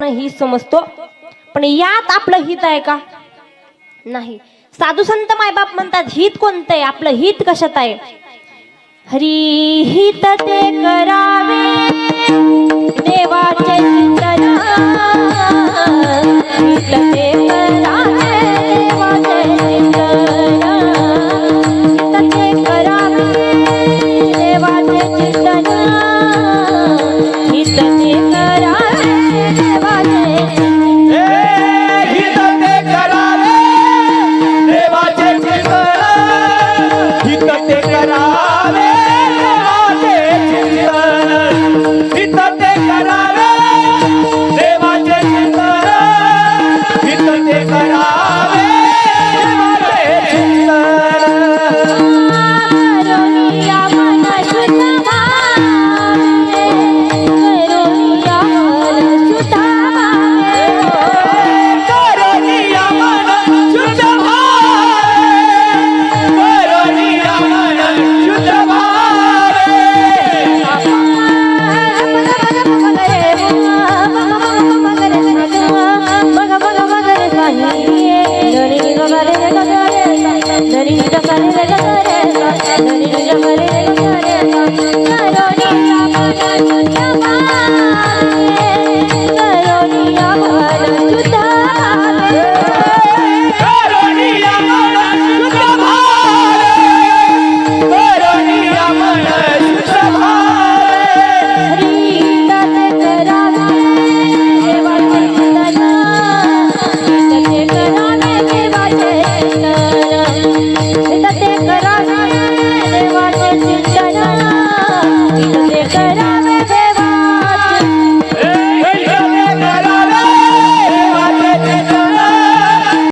ही समजतो. पण यात आपलं हित आहे का? नाही. साधू संत मायबाप म्हणतात हित कोणतं आहे? आपलं हित कशात आहे? हरी हित ते करावे देवाचे चिंतन करावे देवाचे चिंतन हित ते ಬಂದದ ಕರ